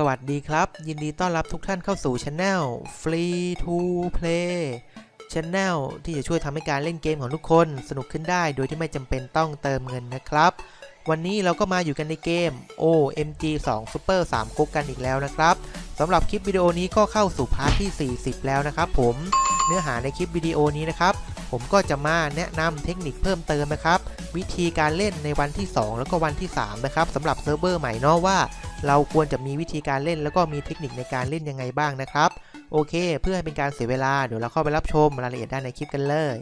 สวัสดีครับ ยินดีต้อนรับทุกท่านเข้าสู่ช anel Free to Play Channel ที่จะช่วยทำให้การเล่นเกมของทุกคนสนุกขึ้นได้ โดยที่ไม่จำเป็นต้องเติมเงินนะครับ วันนี้เราก็มาอยู่กันในเกม OMG 2 Super 3กุ๊กกันอีกแล้วนะครับสำหรับคลิปวิดีโอนี้ก็เข้าสู่พาร์ทที่ 40 แล้วนะครับผมเนื้อหาในคลิปวิดีโอนี้นะครับ ผมก็จะมาแนะนำเทคนิคเพิ่มเติมนะครับ วิธีการเล่นในวันที่ 2 แล้วก็วันที่ 3 นะครับสำหรับเซิร์ฟเวอร์ใหม่เนาะว่า เราควรจะมีวิธีการเล่นแล้วก็มีเทคนิคในการเล่นยังไงบ้างนะครับ โอเค เพื่อให้เป็นการเสียเวลาเดี๋ยวเราเข้าไปรับชมรายละเอียดได้ในคลิปกันเลย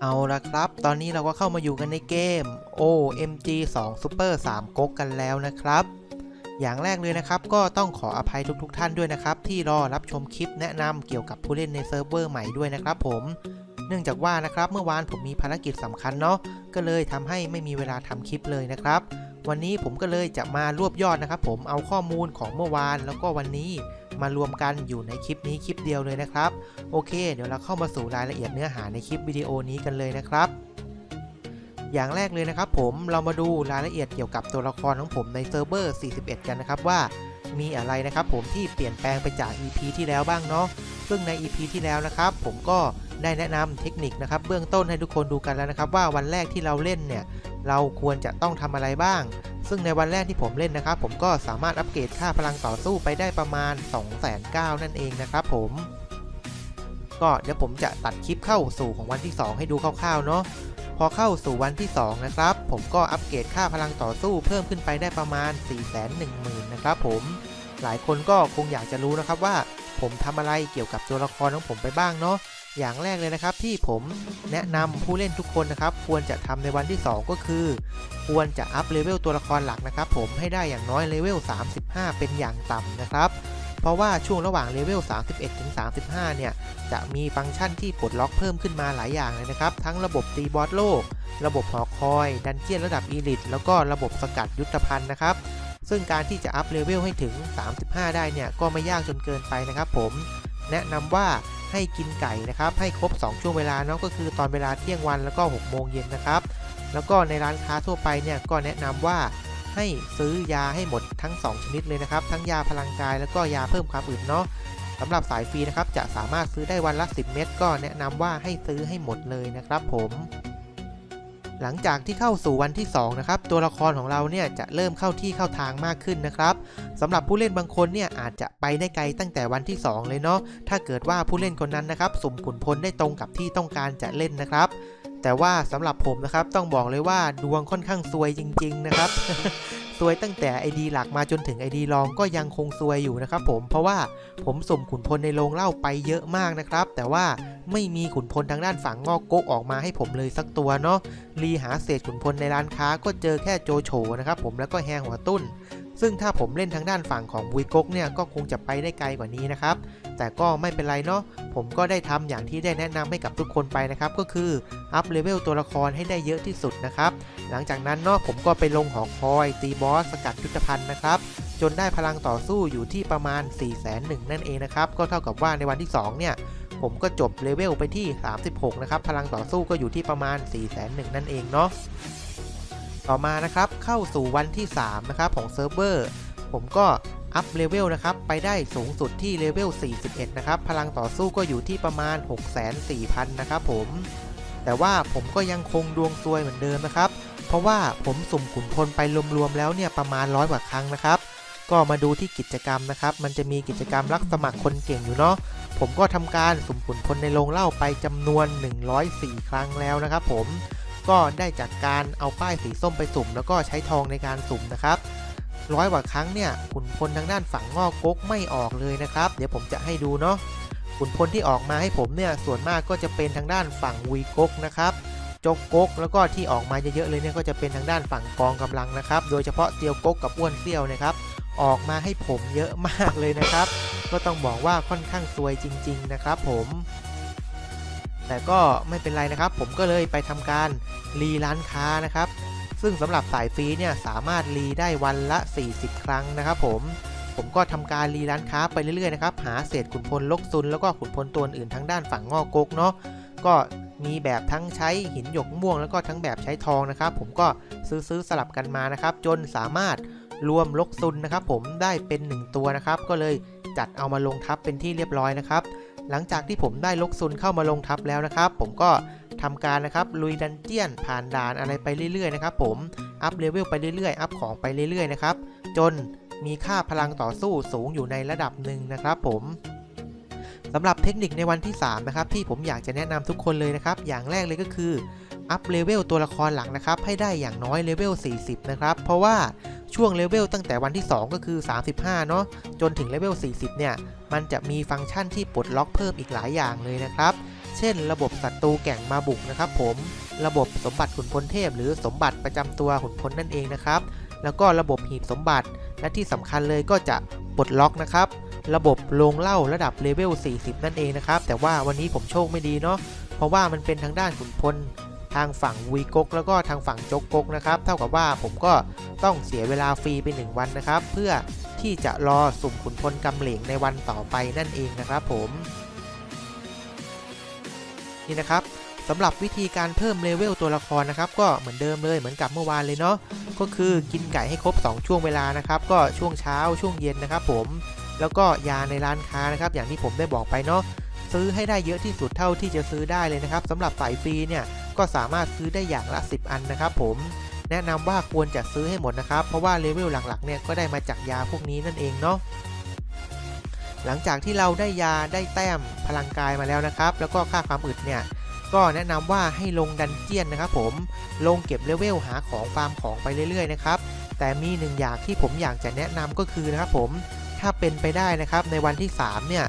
เอาละครับ ตอนนี้เราก็เข้ามาอยู่กันในเกม OMG 2 Super 3ก๊กกันแล้วนะครับอย่างแรกเลยนะครับก็ต้องขออภัยทุกๆทท่านด้วยนะครับ ที่รอรับชมคลิปแนะนำเกี่ยวกับผู้เล่นในเซิร์ฟเวอร์ใหม่ด้วยนะครับผม เนื่องจากว่านะครับเมื่อวานผมมีภารกิจสำคัญเนาะก็เลยทำให้ไม่มีเวลาทำคลิปเลยนะครับ วันนี้ผมก็เลยจะมารวบยอดนะครับ ผมเอาข้อมูลของเมื่อวานแล้วก็วันนี้มารวมกันอยู่ในคลิปนี้คลิปเดียวเลยนะครับ โอเค เดี๋ยวเราเข้ามาสู่รายละเอียดเนื้อหาในคลิปวิดีโอนี้กันเลยนะครับอย่างแรกเลยนะครับผมเรามาดูรายละเอียดเกี่ยวกับตัวละครของผมในเซิร์ฟเวอร์ 41 กันนะครับว่ามีอะไรนะครับผมที่เปลี่ยนแปลงไปจาก EP ที่แล้วบ้างเนาะ ซึ่งใน EP ที่แล้วนะครับ ผมก็ได้แนะนำเทคนิคนะครับ เบื้องต้นให้ทุกคนดูกันแล้วนะครับ ว่าวันแรกที่เราเล่นเนี่ย เราควรจะต้องทำอะไรบ้าง ซึ่งในวันแรกที่ผมเล่นนะครับ ผมก็สามารถอัปเกรดค่าพลังต่อสู้ไปได้ประมาณ 2 9 0 0 0นั่นเองนะครับ ผม ก็เดี๋ยวผมจะตัดคลิปเข้าสู่ของวันที่ 2 ให้ดูคร่าวๆเนาะพอเข้าสู่วันที่ 2 นะครับ ผมก็อัปเกรดค่าพลังต่อสู้เพิ่มขึ้นไปได้ประมาณ 4 1 0 0 0 0นะครับผมหลายคนก็คงอยากจะรู้นะครับว่า ผมทำอะไรเกี่ยวกับตัวละครของผมไปบ้างเนาะอย่างแรกเลยนะครับที่ผมแนะนำผู้เล่นทุกคนนะครับ ควรจะทำในวันที่ 2 ก็คือ ควรจะอัพเลเวลตัวละครหลักนะครับ ผมให้ได้อย่างน้อยเลเวล 35 เป็นอย่างต่ำนะครับเพราะว่าช่วงระหว่างเลเวล 31 ถึง 35 เนี่ย จะมีฟังก์ชันที่ปลดล็อกเพิ่มขึ้นมาหลายอย่างเลยนะครับ ทั้งระบบตีบอสโลก ระบบหอคอย ดันเจียนระดับอีลิทแล้วก็ระบบสกัดยุทธภัณฑ์นะครับ ซึ่งการที่จะอัพเลเวลให้ถึง 35 ได้เนี่ยก็ไม่ยากจนเกินไปนะครับผม แนะนำว่าให้กินไก่นะครับ ให้ครบ 2 ช่วงเวลาเนาะก็คือตอนเวลาเที่ยงวันแล้วก็ 6 โมงเย็นนะครับ แล้วก็ในร้านค้าทั่วไปเนี่ยก็แนะนำว่าให้ซื้อยาให้หมดทั้ง 2 ชนิดเลยนะครับ ทั้งยาพลังกายแล้วก็ยาเพิ่มความอึดเนาะสำหรับสายฟรีนะครับจะสามารถซื้อได้วันละ 10 เม็ดก็แนะนำว่าให้ซื้อให้หมดเลยนะครับผม หลังจากที่เข้าสู่วันที่2นะครับตัวละครของเราเนี่ยจะเริ่มเข้าที่เข้าทางมากขึ้นนะครับสำหรับผู้เล่นบางคนเนี่ยอาจจะไปได้ไกลตั้งแต่วันที่ 2 เลยเนาะถ้าเกิดว่าผู้เล่นคนนั้นนะครับสุ่มขุนพลได้ตรงกับที่ต้องการจะเล่นนะครับแต่ว่าสำหรับผมนะครับต้องบอกเลยว่าดวงค่อนข้างซวยจริง ๆ นะครับ ซวยตั้งแต่ ID หลักมาจนถึง ID รองก็ยังคงซวยอยู่นะครับผมเพราะว่าผมสุ่มขุนพลในโรงเล่าไปเยอะมากนะครับ แต่ว่าไม่มีขุนพลทางด้านฝั่งงอกก๊กออกมาให้ผมเลยสักตัวเนาะรีหาเศษขุนพลในร้านค้าก็เจอแค่โจโฉนะครับผมแล้วก็แฮหัวตุ้น ซึ่งถ้าผมเล่นทางด้านฝั่งของวุยกกเนี่ยก็คงจะไปได้ไกลกว่านี้นะครับ แต่ก็ไม่เป็นไรเนาะผมก็ได้ทำอย่างที่ได้แนะนำให้กับทุกคนไปนะครับ ก็คืออัพเลเวลตัวละครให้ได้เยอะที่สุดนะครับ หลังจากนั้นเนาะผมก็ไปลงหอคอยตีบอสสกัดยุทธภัณฑ์นะครับจนได้พลังต่อสู้อยู่ที่ประมาณ4 1 0 0 0 0นั่นเองนะครับ ก็เท่ากับว่าในวันที่ 2 เนี่ย ผมก็จบเลเวลไปที่ 36 นะครับ พลังต่อสู้ก็อยู่ที่ประมาณ4 1 0 0 0 นั่นเองเนาะ ต่อมานะครับเข้าสู่วันที่ 3 นะครับของเซิร์ฟเวอร์ผมก็อัพเลเวลนะครับไปได้สูงสุดที่เลเวล 41 นะครับ พลังต่อสู้ก็อยู่ที่ประมาณ 640,000 นะครับผม แต่ว่าผมก็ยังคงดวงซวยเหมือนเดิมนะครับ เพราะว่าผมสุ่มขุนพลไปรวมๆแล้วเนี่ยประมาณร้อยกว่าครั้งนะครับ ก็มาดูที่กิจกรรมนะครับ มันจะมีกิจกรรมรับสมัครคนเก่งอยู่เนาะ ผมก็ทำการสุ่มขุนพลในโรงเหล้าไปจำนวน 104 ครั้งแล้วนะครับผม ก็ได้จากการเอาป้ายสีส้มไปสุ่ม แล้วก็ใช้ทองในการสุ่มนะครับร้อยกว่าครั้งเนี่ยขุนพลทางด้านฝั่งงอกกกไม่ออกเลยนะครับ เดี๋ยวผมจะให้ดูเนาะขุนพลที่ออกมาให้ผมเนี่ยส่วนมากก็จะเป็นทางด้านฝั่งวีกกนะครับจกกกแล้วก็ที่ออกมาเยอะๆเลยเนี่ยก็จะเป็นทางด้านฝั่งกองกำลังนะครับ โดยเฉพาะเตียวกกกับอ้วนเซี่ยวนะครับ ออกมาให้ผมเยอะมากเลยนะครับ ก็ต้องบอกว่าค่อนข้างซวยจริง ๆนะครับ ผม แต่ก็ไม่เป็นไรนะครับ ผมก็เลยไปทำการ รีร้านค้านะครับ ซึ่งสำหรับสายฟรีเนี่ยสามารถรีได้วันละ 40 ครั้งนะครับ ผมผมก็ทำการรีร้านค้าไปเรื่อยๆนะครับหาเศษขุนพลลกซุนแล้วก็ขุนพลตัวอื่นทั้งด้านฝั่งงอกกกเนาะก็มีแบบทั้งใช้หินหยกม่วงแล้วก็ทั้งแบบใช้ทองนะครับ ผมก็ซื้อซื้อสลับกันมานะครับ จนสามารถรวมลกซุนนะครับ ผมได้เป็น 1 ตัวนะครับ ก็เลยจัดเอามาลงทับเป็นที่เรียบร้อยนะครับ หลังจากที่ผมได้ลกซุนเข้ามาลงทับแล้วนะครับ ผมก็ ทำการนะครับลุยดันเจียนผ่านด่านอะไรไปเรื่อยๆนะครับผม อัพเลเวลไปเรื่อยๆ อัพของไปเรื่อยๆนะครับ จนมีค่าพลังต่อสู้สูงอยู่ในระดับหนึ่งนะครับผมสำหรับเทคนิคในวันที่ 3 นะครับ ที่ผมอยากจะแนะนำทุกคนเลยนะครับ อย่างแรกเลยก็คืออัพเลเวลตัวละครหลักนะครับ ให้ได้อย่างน้อยเลเวล 40 นะครับ เพราะว่าช่วงเลเวลตั้งแต่วันที่ 2 ก็คือ 35 เนาะจนถึงเลเวล 40 เนี่ย มันจะมีฟังก์ชันที่ปลดล็อกเพิ่มอีกหลายอย่างเลยนะครับ เช่น ระบบศัตรูแก่งมาบุกนะครับผม ระบบสมบัติขุนพลเทพ หรือสมบัติประจำตัวขุนพลนั่นเองนะครับ แล้วก็ระบบหีบสมบัติ และที่สำคัญเลยก็จะปลดล็อกนะครับ ระบบลงเล่าระดับเลเวล 40 นั่นเองนะครับ แต่ว่าวันนี้ผมโชคไม่ดีเนาะ เพราะว่ามันเป็นทางด้านขุนพลทางฝั่งวีกกแล้วก็ทางฝั่งจกกกนะครับ เท่ากับว่าผมก็ต้องเสียเวลาฟรีไป 1 วันนะครับ เพื่อที่จะรอสุ่มขุนพลกำเหลงในวันต่อไปนั่นเองนะครับผม นี่นะครับสำหรับวิธีการเพิ่มเลเวลตัวละครนะครับ ก็เหมือนเดิมเลยเหมือนกับเมื่อวานเลยเนาะก็คือกินไก่ให้ครบ 2 ช่วงเวลานะครับ ก็ช่วงเช้าช่วงเย็นนะครับ ผม แล้วก็ยาในร้านค้านะครับ อย่างที่ผมได้บอกไปเนาะซื้อให้ได้เยอะที่สุดเท่าที่จะซื้อได้เลยนะครับสำหรับสายฟรีเนี่ยก็สามารถซื้อได้อย่างละ 10 อันนะครับ ผมแนะนำว่าควรจะซื้อให้หมดนะครับ เพราะว่าเลเวลหลักๆเนี่ยก็ได้มาจากยาพวกนี้นั่นเองเนาะ หลังจากที่เราได้ยาได้แต้มพลังกายมาแล้วนะครับ แล้วก็ค่าความอึดเนี่ยก็แนะนำว่าให้ลงดันเจียนนะครับผมลงเก็บเลเวลหาของฟาร์มของไปเรื่อยๆนะครับแต่มีหนึ่งอย่างที่ผมอยากจะแนะนำก็คือนะครับผมถ้าเป็นไปได้นะครับในวันที่ 3 เนี่ย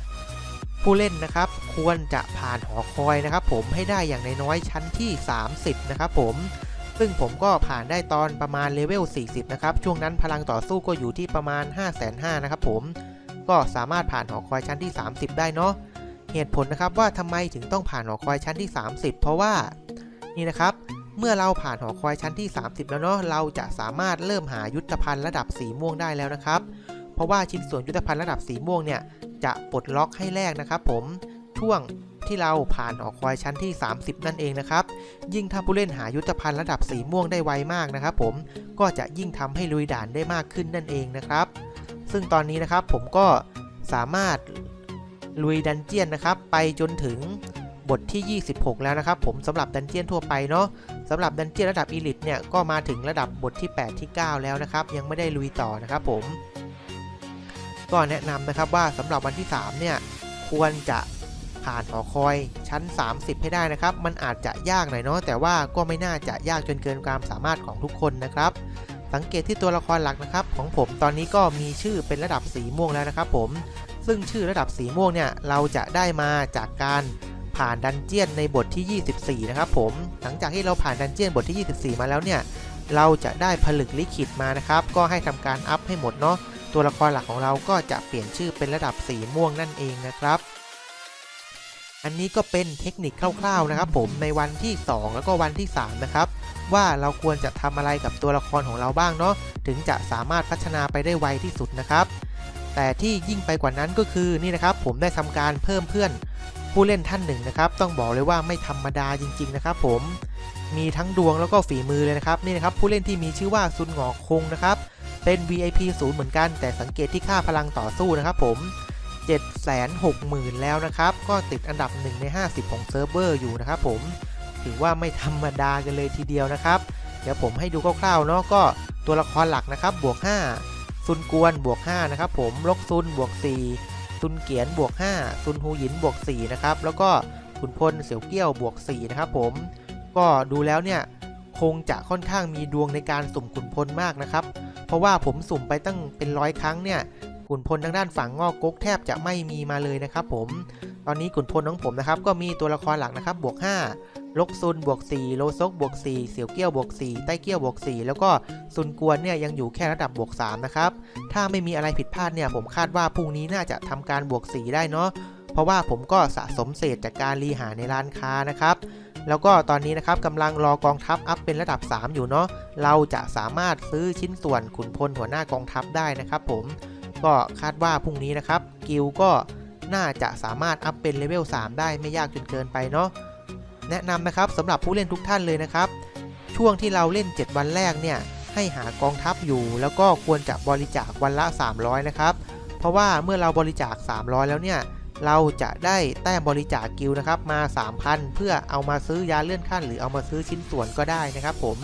ผู้เล่นนะครับควรจะผ่านหอคอยนะครับ ผมให้ได้อย่างน้อยๆชั้นที่ 30 นะครับผมซึ่งผมก็ผ่านได้ตอนประมาณเลเวล40 นะครับ ช่วงนั้นพลังต่อสู้ก็อยู่ที่ประมาณ 5 5 0 0 0นะครับผม ก็สามารถผ่านหอคอยชั้นที่ 30 ได้เนาะเหตุผลนะครับว่าทำไมถึงต้องผ่านหอคอยชั้นที่ 30 เพราะว่านี่นะครับ เมื่อเราผ่านหอคอยชั้นที่ 30 แล้วเนาะเราจะสามารถเริ่มหายุทธภัณฑ์ระดับสีม่วงได้แล้วนะครับ เพราะว่าชิ้นส่วนยุทธภัณฑ์ระดับสีม่วงเนี่ยจะปลดล็อกให้แรกนะครับผมช่วงที่เราผ่านหอคอยชั้นที่ 30 นั่นเองนะครับ ยิ่งถ้าผู้เล่นหายุทธภัณฑ์ระดับสีม่วงได้ไวมากนะครับผม ก็จะยิ่งทำให้ลุยด่านได้มากขึ้นนั่นเองนะครับ ซึ่งตอนนี้นะครับผมก็สามารถลุยดันเจียนนะครับ ไปจนถึงบทที่ 26 แล้วนะครับ ผมสำหรับดันเจียนทั่วไปเนาะสำหรับดันเจียนระดับอีลิทเนี่ยก็มาถึงระดับบทที่ 8 ที่ 9 แล้วนะครับ ยังไม่ได้ลุยต่อนะครับผม ก็แนะนำนะครับว่าสำหรับวันที่ 3 เนี่ยควรจะผ่านหอคอยชั้น 30 ให้ได้นะครับ มันอาจจะยากหน่อยเนาะแต่ว่าก็ไม่น่าจะยากจนเกินความสามารถของทุกคนนะครับ สังเกตที่ตัวละครหลักนะครับ ของผมตอนนี้ก็มีชื่อเป็นระดับสีม่วงแล้วนะครับผมซึ่งชื่อระดับสีม่วงเนี่ยเราจะได้มาจากการผ่านดันเจียนในบทที่ 24 นะครับผมหลังจากที่เราผ่านดันเจียนบทที่ 24 มาแล้วเนี่ยเราจะได้ผลึกลิขิตมานะครับก็ให้ทำการอัพให้หมดเนาะตัวละครหลักของเราก็จะเปลี่ยนชื่อเป็นระดับสีม่วงนั่นเองนะครับ อันนี้ก็เป็นเทคนิคคร่าวๆนะครับผมในวันที่ 2 แล้วก็วันที่ 3 นะครับ ว่าเราควรจะทำอะไรกับตัวละครของเราบ้างเนาะถึงจะสามารถพัฒนาไปได้ไวที่สุดนะครับ แต่ที่ยิ่งไปกว่านั้นก็คือนี่นะครับผมได้ทำการเพิ่มเพื่อนผู้เล่นท่านหนึ่งนะครับ ต้องบอกเลยว่าไม่ธรรมดาจริง ๆ นะครับ ผมมีทั้งดวงแล้วก็ฝีมือเลยนะครับนี่นะครับ ผู้เล่นที่มีชื่อว่าซุนหงอคงนะครับเป็น VIP 0เหมือนกันแต่สังเกตที่ค่าพลังต่อสู้นะครับ ผม 760,000 แล้วนะครับ ก็ติดอันดับ 1 ใน 50 ของเซิร์ฟเวอร์อยู่นะครับผม ถือว่าไม่ธรรมดากันเลยทีเดียวนะครับ เดี๋ยวผมให้ดูคร่าวๆเนาะก็ตัวละครหลักนะครับ บวก 5 ซุนกวนบวก 5 นะครับผมลกซุนบวก 4 ซุนเกียนบวก 5 ซุนฮูหยินบวก 4 นะครับ แล้วก็ขุนพลเสี่ยวเกี้ยวบวก 4 นะครับผม ก็ดูแล้วเนี่ยคงจะค่อนข้างมีดวงในการสุ่มขุนพลมากนะครับ เพราะว่าผมสุ่มไปตั้งเป็นร้อยครั้งเนี่ย ขุนพลทางด้านฝั่งงอกกกแทบจะไม่มีมาเลยนะครับผม ตอนนี้ขุนพลของผมนะครับก็มีตัวละครหลักนะครับบวก 5 ลกซุนบวก 4 โลซกบวก 4 เสี่ยวเกี้ยวบวก 4 ใต้เกี้ยวบวก 4 แล้วก็ซุนกวนเนี่ยยังอยู่แค่ระดับบวก 3 นะครับ ถ้าไม่มีอะไรผิดพลาดเนี่ยผมคาดว่าพรุ่งนี้น่าจะทำการบวก 4 ได้เนาะ เพราะว่าผมก็สะสมเศษจากการรีหาในร้านค้านะครับแล้วก็ตอนนี้นะครับกำลังรอกองทัพอัพเป็นระดับ 3 อยู่เนาะ เราจะสามารถซื้อชิ้นส่วนขุนพลหัวหน้ากองทัพได้นะครับผม ก็คาดว่าพรุ่งนี้นะครับ กิลก็น่าจะสามารถอัพเป็นเลเวล 3 ได้ไม่ยากจนเกินไปเนาะแนะนำนะครับสำหรับผู้เล่นทุกท่านเลยนะครับ ช่วงที่เราเล่น 7 วันแรกเนี่ยให้หากองทัพอยู่ แล้วก็ควรจะบริจาควันละ 300 นะครับ เพราะว่าเมื่อเราบริจาค 300 แล้วเนี่ยเราจะได้แต้มบริจาคกิลนะครับมา 3,000 เพื่อเอามาซื้อยาเลื่อนขั้น หรือเอามาซื้อชิ้นส่วนก็ได้นะครับ ผม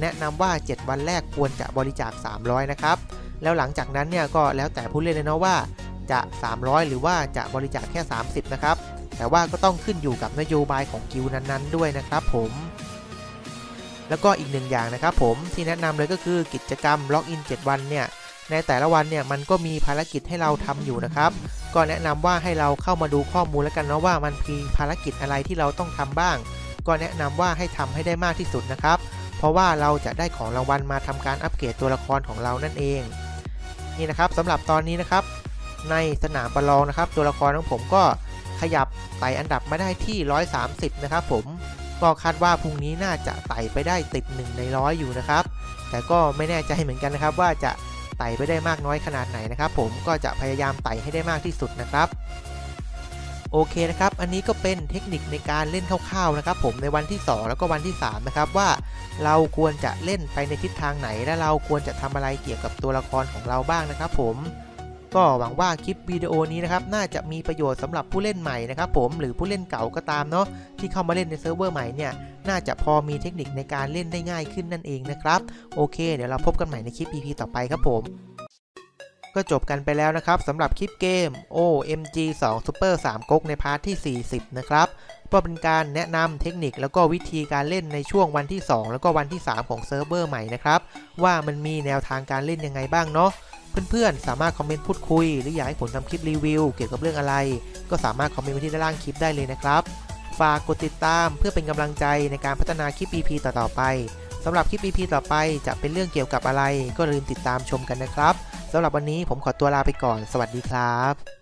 แนะนำว่า 7 วันแรกควรจะบริจาค 300 นะครับ แล้วหลังจากนั้นเนี่ยก็แล้วแต่ผู้เล่นเลยเนาะว่าจะ 300 หรือว่าจะบริจาคแค่ 30 นะครับ แต่ว่าก็ต้องขึ้นอยู่กับนโยบายของกิลด์นั้นๆ ด้วยนะครับผมแล้วก็อีกหนึ่งอย่างนะครับผมที่แนะนำเลยก็คือกิจกรรมล็อกอิน 7 วันเนี่ยในแต่ละวันเนี่ยมันก็มีภารกิจให้เราทำอยู่นะครับ ก็แนะนำว่าให้เราเข้ามาดูข้อมูลแล้วกันเนาะว่ามันมีภารกิจอะไรที่เราต้องทำบ้าง ก็แนะนำว่าให้ทำให้ได้มากที่สุดนะครับ เพราะว่าเราจะได้ของรางวัลมาทำการอัปเกรดตัวละครของเรานั่นเอง นี่นะครับสำหรับตอนนี้นะครับ ในสนามประลองนะครับ ตัวละครของผมก็ขยับไต่อันดับมาได้ที่ 130 นะครับผมก็คาดว่าพรุ่งนี้น่าจะไต่ไปได้ติด 1 ในร้อยอยู่นะครับ แต่ก็ไม่แน่ใจเหมือนกันนะครับว่าจะไต่ไปได้มากน้อยขนาดไหนนะครับ ผมก็จะพยายามไต่ให้ได้มากที่สุดนะครับ โอเคนะครับ อันนี้ก็เป็นเทคนิคในการเล่นคร่าวๆนะครับ ผมในวันที่ 2 แล้วก็วันที่ 3 นะครับว่าเราควรจะเล่นไปในทิศทางไหน และเราควรจะทำอะไรเกี่ยวกับตัวละครของเราบ้างนะครับ ผมก็หวังว่าคลิปวิดีโอนี้นะครับน่าจะมีประโยชน์สำหรับผู้เล่นใหม่นะครับผมหรือผู้เล่นเก่าก็ตามเนาะที่เข้ามาเล่นในเซิร์ฟเวอร์ใหม่เนี่ยน่าจะพอมีเทคนิคในการเล่นได้ง่ายขึ้นนั่นเองนะครับ โอเค เดี๋ยวเราพบกันใหม่ในคลิป EP ต่อไปครับผม ก็จบกันไปแล้วนะครับสำหรับคลิปเกม OMG 2 Super 3ก๊กในพาร์ทที่ 40 นะครับก็เป็นการแนะนำเทคนิคแล้วก็วิธีการเล่นในช่วงวันที่ 2 แล้วก็วันที่ 3 ของเซิร์ฟเวอร์ใหม่นะครับ ว่ามันมีแนวทางการเล่นยังไงบ้างเนาะเพื่อนๆ สามารถคอมเมนต์พูดคุย หรืออยากให้ผมทำคลิปรีวิว เกี่ยวกับเรื่องอะไร ก็สามารถคอมเมนต์ไว้ที่ด้านล่างคลิปได้เลยนะครับ ฝากกดติดตามเพื่อเป็นกำลังใจในการพัฒนาคลิป EP ต่อๆไปสำหรับคลิป EP ต่อไปจะเป็นเรื่องเกี่ยวกับอะไร ก็อย่าลืมติดตามชมกันนะครับ สำหรับวันนี้ผมขอตัวลาไปก่อน สวัสดีครับ